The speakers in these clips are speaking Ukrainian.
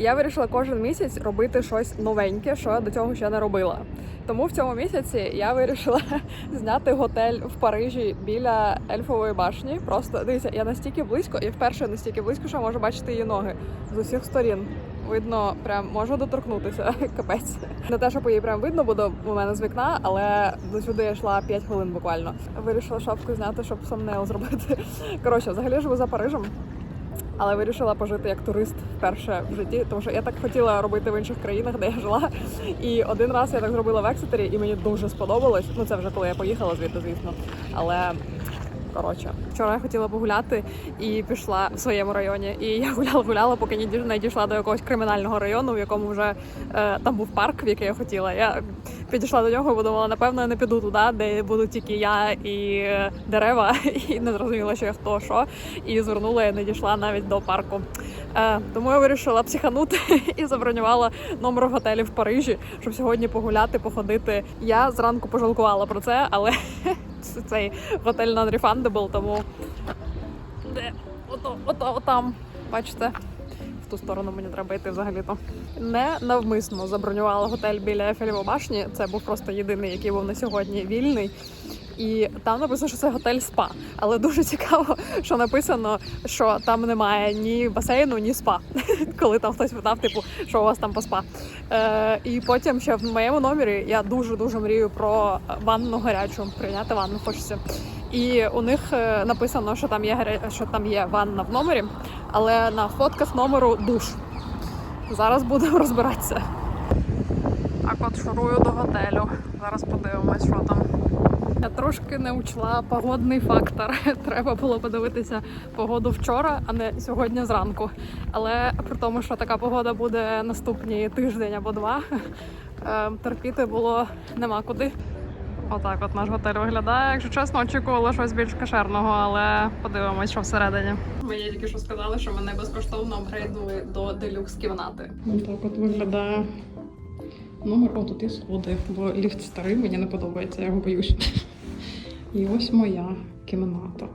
Я вирішила кожен місяць робити щось новеньке, що я до цього ще не робила. Тому в цьому місяці я вирішила зняти готель в Парижі біля ельфової башні. Просто дивіться, я настільки близько, і вперше настільки близько, що можу бачити її ноги з усіх сторін. Видно, прям можу доторкнутися. Капець. Не те, щоб її прям видно буде у мене з вікна, але до сюди я йшла 5 хвилин буквально. Вирішила шапку зняти, щоб самнейл зробити. Коротше, взагалі живу за Парижем. Але вирішила пожити як турист вперше в житті, тому що я так хотіла робити в інших країнах, де я жила. І один раз я так зробила в Ексетері, і мені дуже сподобалось. Ну це вже коли я поїхала звідти, звісно. Але коротше, вчора я хотіла погуляти і пішла в своєму районі. І я гуляла, гуляла, поки не дійшла до якогось кримінального району, в якому вже е, там був парк, в який я хотіла. Я підійшла до нього і подумала, напевно, я не піду туди, де будуть тільки я і е, дерева, і не зрозуміла, що я хто що. І звернула і не дійшла навіть до парку. Е, тому я вирішила психанути і забронювала номер в готелі в Парижі, щоб сьогодні погуляти, походити. Я зранку пожалкувала про це, але цей готель non-refundable, тому де ото, ото, отам, бачите. В ту сторону мені треба йти взагалі-то. Не навмисно забронювала готель біля Ефелєвої башні. Це був просто єдиний, який був на сьогодні вільний. І там написано, що це готель спа. Але дуже цікаво, що написано, що там немає ні басейну, ні спа. Коли там хтось питав, типу, що у вас там по спа. Е, і потім ще в моєму номері я дуже дуже мрію про ванну гарячу. Прийняти ванну хочеться. І у них е, написано, що там є що там є ванна в номері, але на фотках номеру душ. Зараз будемо розбиратися. Так от шурую до готелю. Зараз подивимось, що там. Я трошки не учла погодний фактор. Треба було подивитися погоду вчора, а не сьогодні зранку. Але при тому, що така погода буде наступні тиждень або два, е, терпіти було нема куди. Отак от наш готель виглядає. Якщо чесно, очікувала щось більш кошерного, але подивимось, що всередині. Мені тільки що сказали, що мене безкоштовно апгрейднули до делюкс кімнати. Отак от виглядає номер. О, тут є сходи, бо ліфт старий, мені не подобається, я його боюсь. І ось моя кімната.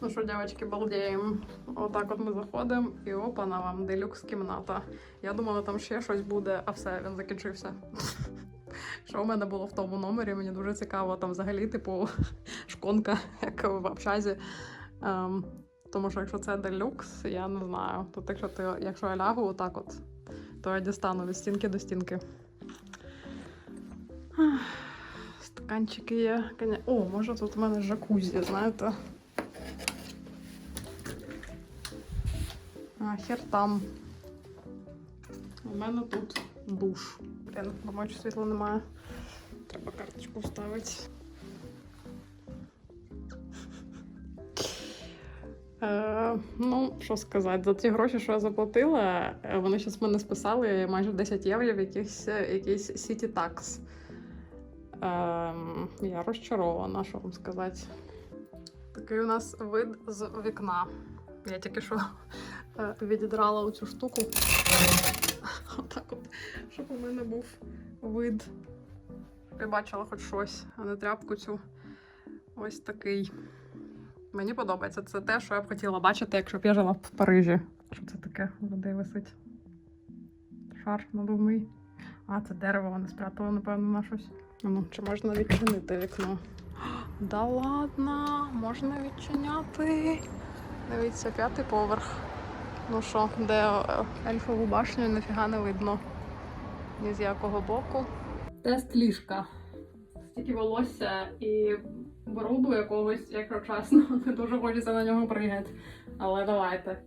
Ну що, дівчатки, балдеємо. Отак от ми заходимо, і опа, на вам делюкс кімната. Я думала, там ще щось буде, а все, він закінчився. Що у мене було в тому номері? Мені дуже цікаво, там взагалі, типу, шконка, як в общазі. Ем, тому що якщо це делюкс, я не знаю. Тут, якщо ти, якщо я лягу отак от, то я дістану від стінки до стінки. Стаканчики є. О, може тут у мене жакузі, знаєте. А, хер там. У мене тут душ. Блін, бачу, світла немає. Треба карточку вставити. Е, ну, що сказати, за ті гроші, що я заплатила, е, вони зараз мене списали майже 10 євро в якийсь, якийсь City Tax. Ем, я розчарована, що вам сказати. Такий у нас вид з вікна. Я тільки що е, відідрала оцю штуку. Отак от, щоб у мене був вид. Я бачила хоч щось, а не тряпку цю. Ось такий. Мені подобається. Це те, що я б хотіла бачити, якщо б я жила в Парижі. Що це таке? Води висить. Шар надувний. А, це дерево вони спрятали, напевно, на щось. Ну, чи можна відчинити вікно? Да ладно, можна відчиняти. Дивіться, п'ятий поверх. Ну що, де е, ельфову башню нафіга не видно. Ні з якого боку. Тест ліжка. Стільки волосся і бруду якогось, якщо чесно, не дуже хочеться на нього пригати. Але давайте.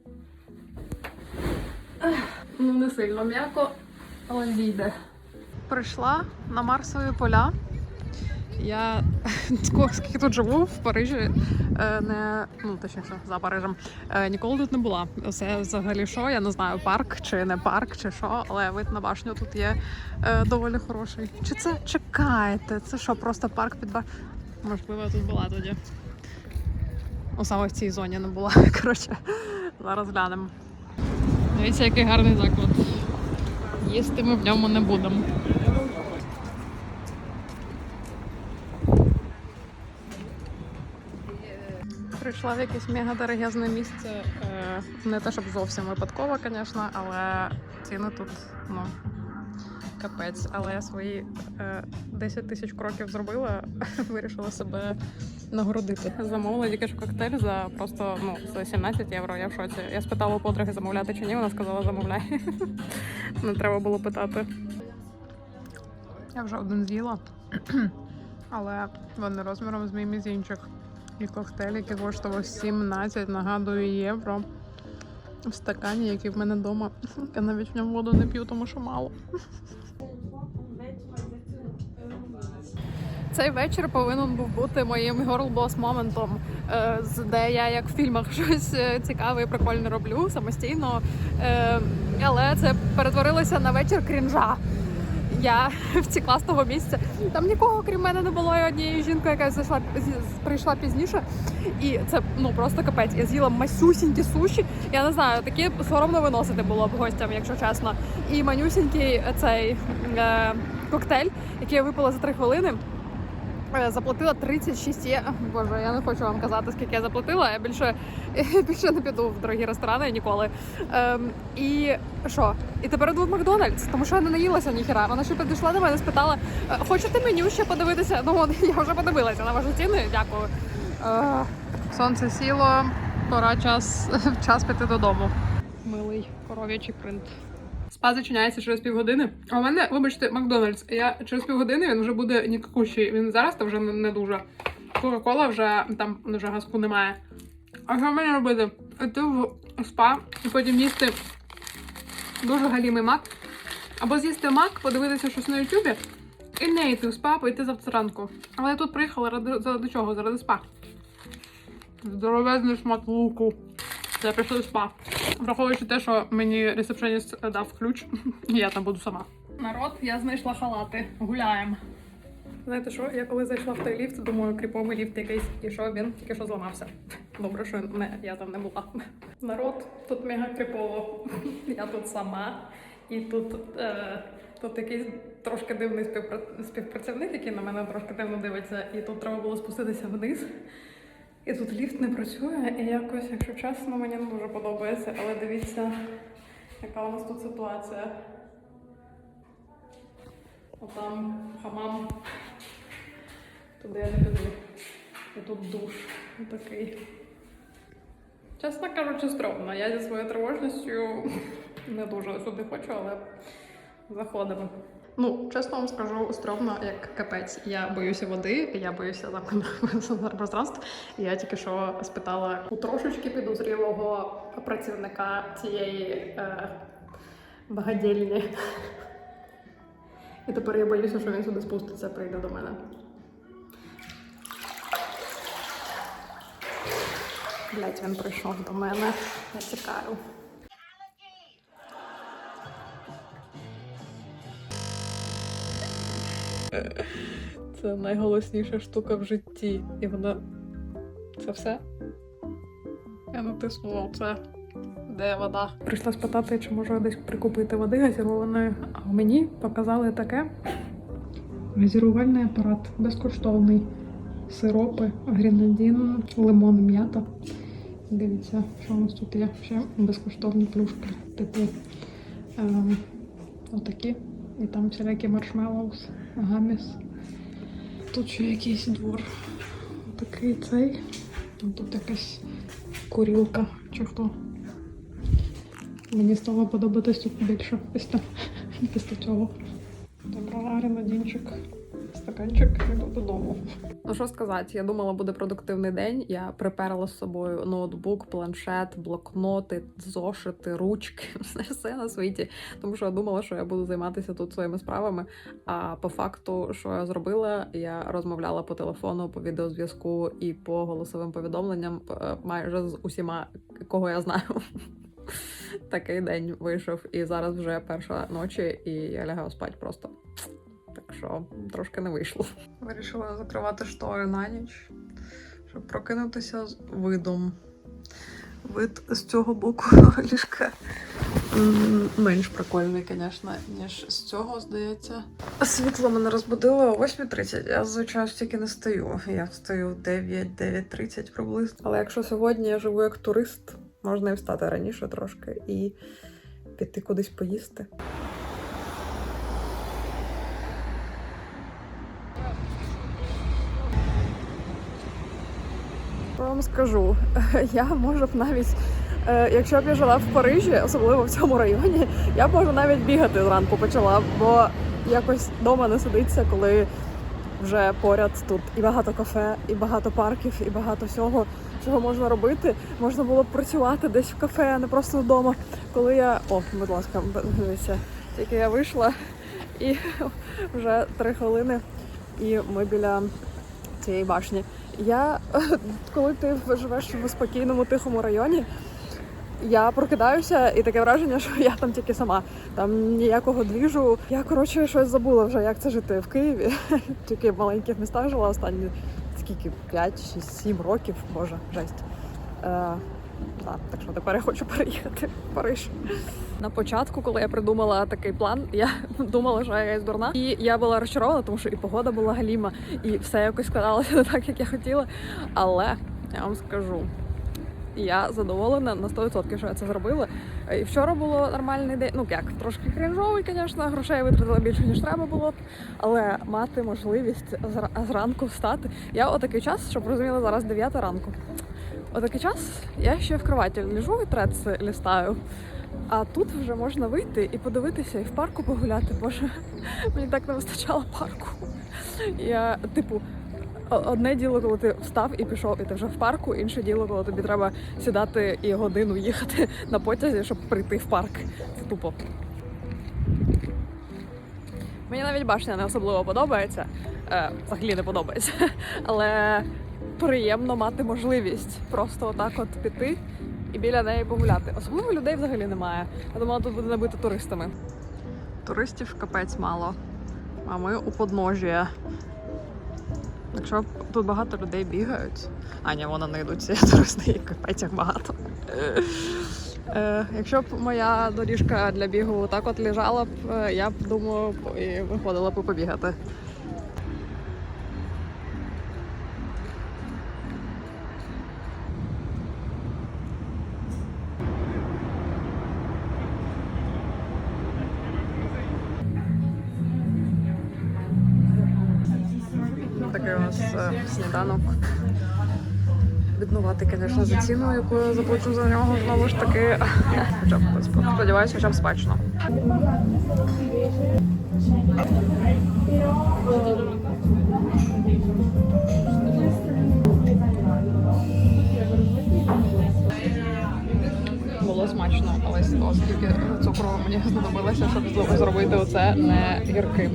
Ну, не сильно м'яко, але дійде. Прийшла на Марсові поля. Я скільки тут живу в Парижі, е, не ну точніше за Парижем. е, Ніколи тут не була. Це взагалі що? Я не знаю, парк чи не парк, чи що, але вид на башню тут є е, доволі хороший. Чи це чекайте? Це що, просто парк під ба... Можливо, я тут була тоді. Ну, саме в цій зоні не була. Коротше, зараз глянемо. Дивіться, який гарний заклад. Їсти ми в ньому не будемо. Прийшла в якесь мега дорогезне місце. Е, Не те, щоб зовсім випадково, звісно, але ціни тут, ну, капець. Але я свої е, 10 тисяч кроків зробила, вирішила себе нагородити. Замовила тільки ж коктейль за просто ну, за 17 євро. Я в шоці. Я спитала у подруги замовляти чи ні, вона сказала замовляй. Не треба було питати. Я вже один з'їла, але вони розміром з мій мізінчик. І коктейль, який коштував 17, нагадую, євро. В стакані, який в мене вдома. Я навіть в ньому воду не п'ю, тому що мало. Цей вечір повинен був бути моїм girl boss моментом, е, де я як в фільмах щось е, цікаве і прикольне роблю самостійно. Е, Але це перетворилося на вечір крінжа. Я втекла з того місця. Там нікого крім мене не було і однієї жінки, яка зайшла прийшла пізніше. І це ну просто капець. Я з'їла масюсінькі суші. Я не знаю, такі соромно виносити було б гостям, якщо чесно. І манюсінький цей е, коктейль, який я випила за три хвилини. Е, Заплатила 36 є. Боже, я не хочу вам казати, скільки я заплатила. Я більше, більше не піду в дорогі ресторани ніколи. Ем, і що? І тепер йду в Макдональдс, тому що я не наїлася ніхіра. Вона ще підійшла до мене, спитала: «Е, хочете меню ще подивитися? Ну, я вже подивилася на ваші ціни. Дякую. Е, сонце сіло, пора час, час піти додому. Милий коров'ячий принт. Спа зачиняється через півгодини. А у мене, вибачте, Макдональдс. Я через півгодини він вже буде нікакущий. Він зараз то вже не, не дуже. Кока-кола вже там вже газку немає. А що мені робити? Йти в спа і потім їсти дуже галімий мак. Або з'їсти мак, подивитися щось на Ютубі і не йти в спа, пойти завтра ранку. Але я тут приїхала ради, заради чого? Заради спа. Здоровезний шмат луку. Я прийшла в спа. Враховуючи те, що мені ресепшеніст дав ключ, я там буду сама. Народ, я знайшла халати. Гуляємо. Знаєте що, я коли зайшла в той ліфт, думаю, кріповий ліфт якийсь, і що він тільки що зламався. Добре, що не, я там не була. Народ, тут мега кріпово. Я тут сама. І тут, е, тут якийсь трошки дивний співпра- співпрацівник, який на мене трошки дивно дивиться, і тут треба було спуститися вниз. І тут ліфт не працює, і якось, якщо чесно, мені не дуже подобається. Але дивіться, яка у нас тут ситуація. Отам хамам. Туди я не піду. І тут душ такий. Чесно кажучи, стрьомно. Я зі своєю тривожністю не дуже сюди хочу, але заходимо. Ну, чесно вам скажу, стрьомно як капець. Я боюся води, я боюся замкненого пространств. Я тільки що спитала у трошечки підозрілого працівника цієї е, багадільні. І тепер я боюся, що він сюди спуститься, прийде до мене. Блять, він прийшов до мене. Я чекаю. Це найголосніша штука в житті. І вона. Це все? Я натиснула це. Де вода? Прийшла спитати, чи можу я десь прикупити води газірованої. А мені показали таке. Газірувальний апарат безкоштовний. Сиропи, гренадін, лимон, м'ята. Дивіться, що у нас тут є. Ще безкоштовні плюшки. Типу ем, отакі. І там всілякі маршмеллоус, гаміс. Тут ще якийсь двор. Такий цей. Тут якась курілка чи хто. Мені стало подобатись тут більше після, після цього. Доброго гренадінчик, стаканчик іду додому. Ну що сказати, я думала, буде продуктивний день. Я приперла з собою ноутбук, планшет, блокноти, зошити, ручки, все, на світі. Тому що я думала, що я буду займатися тут своїми справами. А по факту, що я зробила, я розмовляла по телефону, по відеозв'язку і по голосовим повідомленням е, майже з усіма, кого я знаю. Такий день вийшов, і зараз вже перша ночі, і я лягаю спати просто. Так що трошки не вийшло. Вирішила закривати штори на ніч, щоб прокинутися з видом. Вид з цього боку ліжка менш прикольний, звісно, ніж з цього, здається. Світло мене розбудило о 8.30. Я звичайно стільки не стою. Я встаю в 9-9.30 приблизно. Але якщо сьогодні я живу як турист, можна і встати раніше трошки і піти кудись поїсти. Скажу, я можу б навіть, е, якщо б я жила в Парижі, особливо в цьому районі, я б можу навіть бігати зранку почала, бо якось вдома не сидиться, коли вже поряд тут і багато кафе, і багато парків, і багато всього, чого можна робити. Можна було б працювати десь в кафе, а не просто вдома. Коли я. О, будь ласка, дивіться, тільки я вийшла і вже три хвилини, і ми біля цієї башні. Я коли ти живеш в спокійному тихому районі, я прокидаюся, і таке враження, що я там тільки сама. Там ніякого двіжу. Я коротше щось забула вже, як це жити в Києві. Тільки в маленьких містах жила останні скільки 5, 6, 7 років. Боже, жесть. Да, так що тепер я хочу переїхати в Париж. На початку, коли я придумала такий план, я думала, що я якась дурна. І я була розчарована, тому що і погода була галіма, і все якось складалося не так, як я хотіла. Але я вам скажу, я задоволена на 100%, що я це зробила. І вчора було нормальний день. Ну як трошки крінжовий, звісно, грошей витратила більше ніж треба було б. Але мати можливість зра- зранку встати. Я отакий час, щоб розуміли, зараз 9 ранку. Отакий час я ще в кроваті лежу і трец лістаю. А тут вже можна вийти і подивитися, і в парку погуляти. Боже, мені так не вистачало парку. Я, типу, одне діло, коли ти встав і пішов, і ти вже в парку, інше діло, коли тобі треба сідати і годину їхати на потязі, щоб прийти в парк. Це тупо. Мені навіть башня не особливо подобається. Е, взагалі не подобається. Але приємно мати можливість просто отак от піти і біля неї погуляти. Особливо людей взагалі немає. Я думала, тут буде набито туристами. Туристів капець мало. А ми у подножі. Якщо тут багато людей бігають, а ні, вони не йдуть ці туристи, і капець їх багато. Е, якщо б моя доріжка для бігу так от лежала б, е, я б думаю, і виходила б побігати. Сніданок. Біднувати, звісно, за ціну, яку я заплачу за нього, знову ж таки. Хоча б сподіваюся, хоча б смачно. Було смачно, але оскільки цукру мені знадобилося, щоб зробити оце не гірким.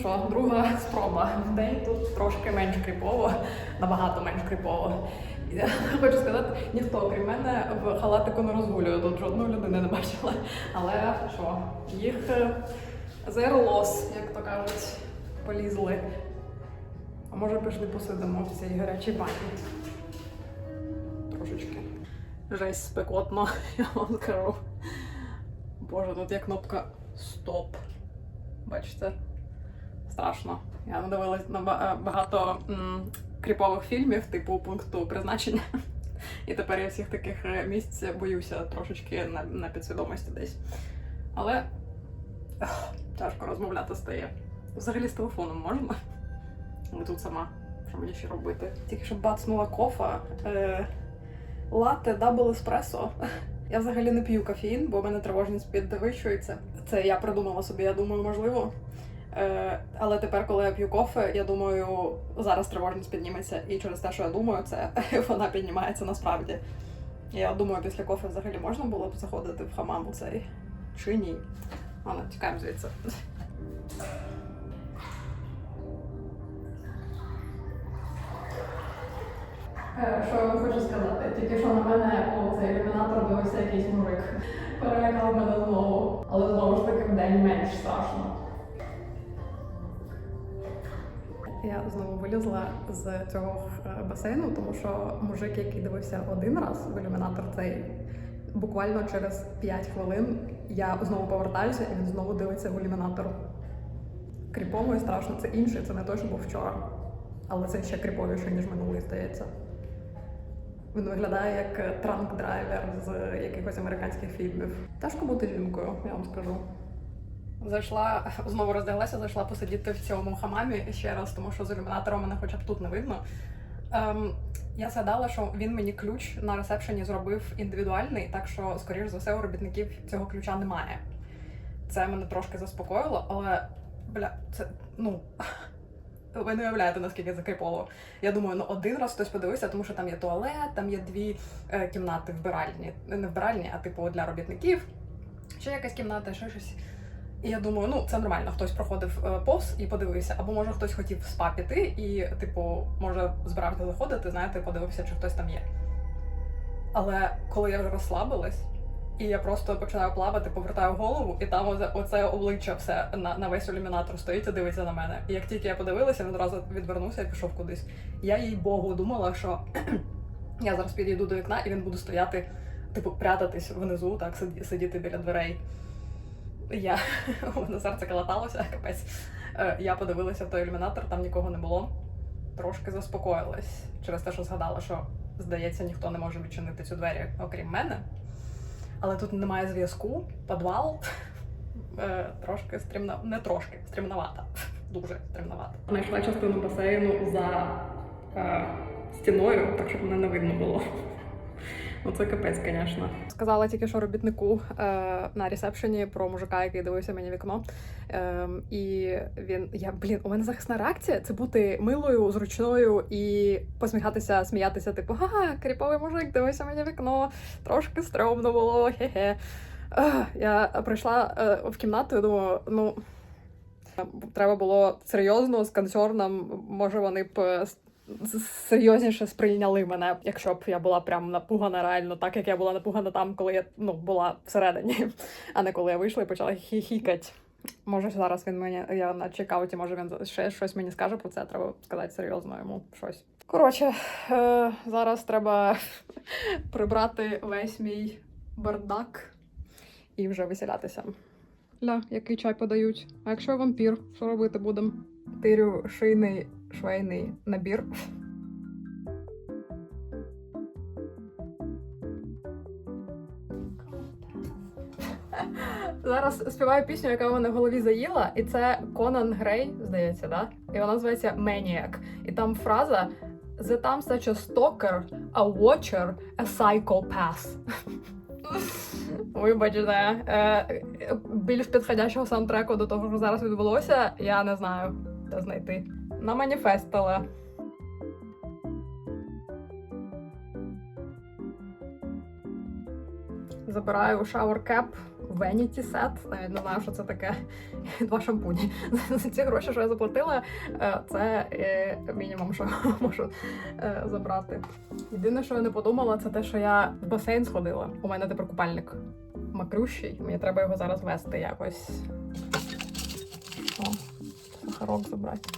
Що, друга спроба. В день тут трошки менш крипово, набагато менш крипово. Я хочу сказати, ніхто, крім мене, в халатику не розгулює. Тут жодної людини не бачила. Але що, їх е, loss, як то кажуть, полізли. А може пішли посидимо в цій гарячій бані. Трошечки. Жесть спекотно, я вам скажу. Боже, тут є кнопка стоп. Бачите? Страшно. Я надивилась на е, багато м, кріпових фільмів, типу пункту призначення. І тепер я всіх таких е, місць боюся трошечки на, на підсвідомості десь. Але ех, тяжко розмовляти стає. Взагалі з телефоном можна. Але тут сама. Що мені ще робити? Тільки що бацнула кофа. Е, латте дабл еспресо. Я взагалі не п'ю кофеїн, бо в мене тривожність підвищується. Це я придумала собі, я думаю, можливо. Е, але тепер, коли я п'ю кофе, я думаю, зараз тривожність підніметься. І через те, що я думаю, це вона піднімається насправді. Я думаю, після кофе взагалі можна було б заходити в хамам у цей чи ні. Вона тікаємо звідси. Е, що я вам хочу сказати? Тільки що на мене о, цей ілюмінатор дивився якийсь мурик. Перелякав мене знову. Але знову ж таки в день менш страшно. Я знову вилізла з цього е, басейну, тому що мужик, який дивився один раз в ілюмінатор, цей буквально через 5 хвилин я знову повертаюся і він знову дивиться в ілюмінатор. Кріпово і страшно, це інший, це не той, що був вчора. Але це ще кріповіше, ніж минулий, здається. Він виглядає як транк-драйвер з якихось американських фільмів. Тяжко бути жінкою, я вам скажу. Зайшла, знову роздяглася, зайшла посидіти в цьому хамамі ще раз, тому що з ілюмінатором мене хоча б тут не видно. Ем, я згадала, що він мені ключ на ресепшені зробив індивідуальний, так що, скоріш за все, у робітників цього ключа немає. Це мене трошки заспокоїло, але бля, це ну. Ви не уявляєте, наскільки це крипово. Я думаю, ну один раз хтось подивився, тому що там є туалет, там є дві е, кімнати вбиральні. Не вбиральні, а типу для робітників. Ще якась кімната, ще щось. І я думаю, ну це нормально, хтось проходив е, повз і подивився, або може хтось хотів в спа піти і, типу, може збирався заходити, знаєте, подивився, чи хтось там є. Але коли я вже розслабилась, і я просто починаю плавати, повертаю голову, і там оце, обличчя все на, на весь ілюмінатор стоїть і дивиться на мене. І як тільки я подивилася, він одразу відвернувся і пішов кудись. Я їй богу думала, що я зараз підійду до вікна і він буде стояти, типу, прятатись внизу, так сидіти біля дверей. Я у мене серце калаталося, капець. Е, Я подивилася в той ілюмінатор, там нікого не було. Трошки заспокоїлась через те, що згадала, що здається, ніхто не може відчинити цю двері, окрім мене. Але тут немає зв'язку, підвал. Е, Трошки стрімно, не трошки, стрімновато. Дуже стрімновато. Знайшла частину басейну за е, стіною, так щоб мене не видно було. Ну, це капець, звісно. Сказала тільки що робітнику е, на ресепшені про мужика, який дивився мені вікно. Е, і він, я, блін, у мене захисна реакція це бути милою, зручною і посміхатися, сміятися, типу, ага, кріповий мужик дивився мені вікно, трошки стрьомно було, хе-хе. Е, я прийшла е, в кімнату і думаю, ну. Треба було серйозно з консерном, може вони б е, серйозніше сприйняли мене, якщо б я була прям напугана реально, так як я була напугана там, коли я ну, була всередині, а не коли я вийшла і почала хіхікать. Може, зараз він мені, я на чекауті, може він ще щось мені скаже про це, треба сказати серйозно йому щось. Коротше, е, зараз треба прибрати весь мій бардак і вже веселятися. Ля, який чай подають. А якщо вампір, що робити будемо? Тирю шийний швейний набір. Зараз співаю пісню, яка в мене в голові заїла, і це Конан Грей, здається, да? І вона називається Maniac. І там фраза The time such a stalker, a watcher, a psychopath. Вибачте, е, більш підходящого саундтреку до того, що зараз відбулося, я не знаю, де знайти. На маніфестила. Забираю шауер кеп Vanity Set. Навіть не знаю, що це таке. Два шампуні. За ці гроші, що я заплатила, е, це е, мінімум, що можу е, забрати. Єдине, що я не подумала, це те, що я в басейн сходила. У мене тепер купальник макрющий. Мені треба його зараз вести якось. О, сахарок забрати.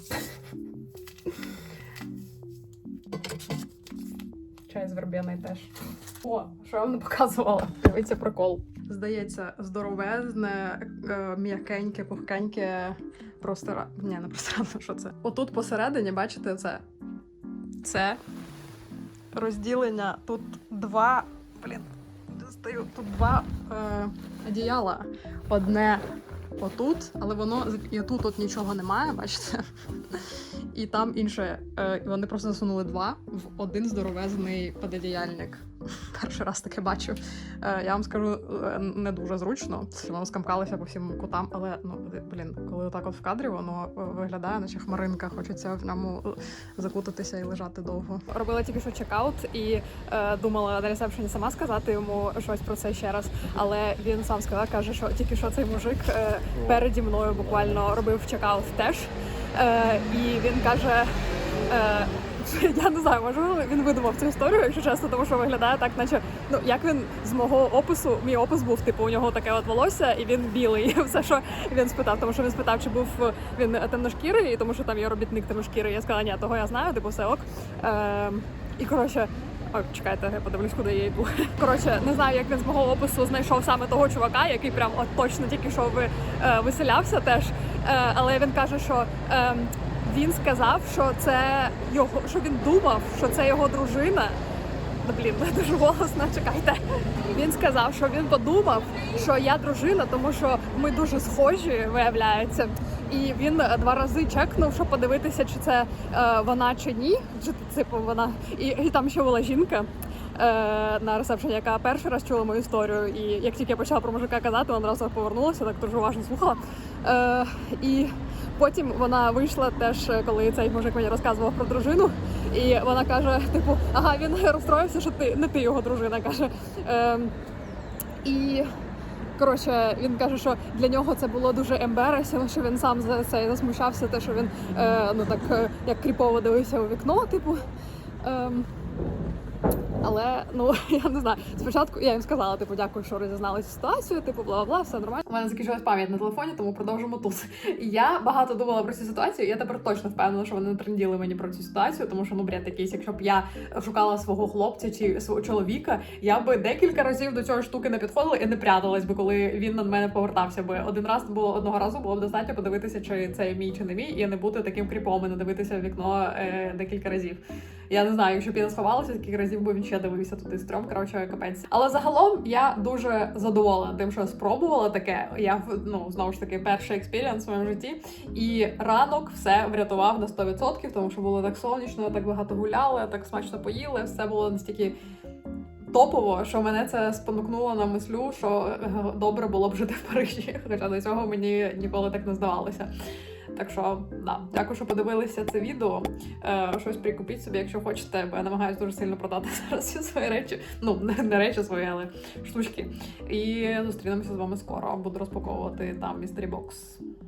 З вербений теж. О, що я вам не показувала? Дивіться прикол. Здається, здоровезне, е, м'якеньке, пухкеньке простира. Ні, не простирадно, що це? Отут посередині, бачите, це. Це розділення. Тут два. Блін, достаю. Тут два е, одіяла. Одне отут, але воно і тут от нічого немає, бачите? І там інше. Е, і вони просто засунули два в один здоровезний пододіяльник. Перший раз таке бачу. Е, я вам скажу, е, не дуже зручно. Воно скамкалося по всім кутам, але ну блін, коли отак от в кадрі воно е, виглядає, наче хмаринка, хочеться в ньому е, закутатися і лежати довго. Робила тільки що чекаут і е, думала на ресепшені сама сказати йому щось про це ще раз. Але він сам сказав, каже, що тільки що цей мужик е, переді мною буквально робив чекаут теж. Е, і він каже. Е, я не знаю, можливо, він видумав цю історію, якщо чесно, тому що виглядає так, наче ну як він з мого опису, мій опис був, типу, у нього таке от волосся, і він білий. Все, що він спитав, тому що він спитав, чи був він темношкірий, тому що там є робітник темношкірий. Я сказала, ні, того я знаю, типу, все ок. Е, і коротше. Ой, чекайте, я подивлюсь, куди я йду. Коротше, не знаю, як він з мого опису знайшов саме того чувака, який прям от точно тільки що ви, е, виселявся теж. Е, але він каже, що е, він сказав, що це його, що він думав, що це його дружина. Ну, блін, дуже голосно, чекайте. Він сказав, що він подумав, що я дружина, тому що ми дуже схожі, виявляється. І він два рази чекнув, щоб подивитися, чи це е, вона чи ні. Чи типу вона і, і там ще була жінка. е, На ресепшені, яка перший раз чула мою історію, і як тільки я почала про мужика казати, вона одразу повернулася, так дуже уважно слухала. Е, і потім вона вийшла теж, коли цей мужик мені розказував про дружину, і вона каже: типу, ага, він розстроївся, що ти не ти його дружина. каже. Е, і Коротше, він каже, що для нього це було дуже ембересінг, що він сам за це засмущався, те, що він е, ну так е, як кріпово дивився у вікно, типу. Ем, але ну я не знаю. Спочатку я їм сказала, типу, дякую, що розізналися ситуацію, типу, бла бла, все нормально. У мене закінчилась пам'ять на телефоні, тому продовжимо тут. Я багато думала про цю ситуацію. Я тепер точно впевнена, що вони не тренділи мені про цю ситуацію, тому що ну бред якийсь, якщо б я шукала свого хлопця чи свого чоловіка, я би декілька разів до цієї штуки не підходила і не пряталась би, коли він на мене повертався би. Один раз було одного разу було б достатньо подивитися, чи це мій чи не мій, і не бути таким кріпом і не дивитися в вікно е, декілька разів. Я не знаю, якщо б я не сховалася, скільки разів би він ще дивився туди стрьом, коротше, капець. Але загалом я дуже задоволена тим, що спробувала таке. Я ну знову ж таки перший експіріанс в своєму житті. І ранок все врятував на 100%, тому що було так сонячно, так багато гуляли, так смачно поїли. Все було настільки. Топово, що мене це спонукнуло на мислю, що е, добре було б жити в Парижі, хоча до цього мені ніколи так не здавалося. Так що, да, дякую, що подивилися це відео. Е, щось прикупіть собі, якщо хочете, бо я намагаюся дуже сильно продати зараз всі свої речі. Ну, не, не речі свої, але штучки. І зустрінемося з вами скоро. Буду розпаковувати там містері бокс.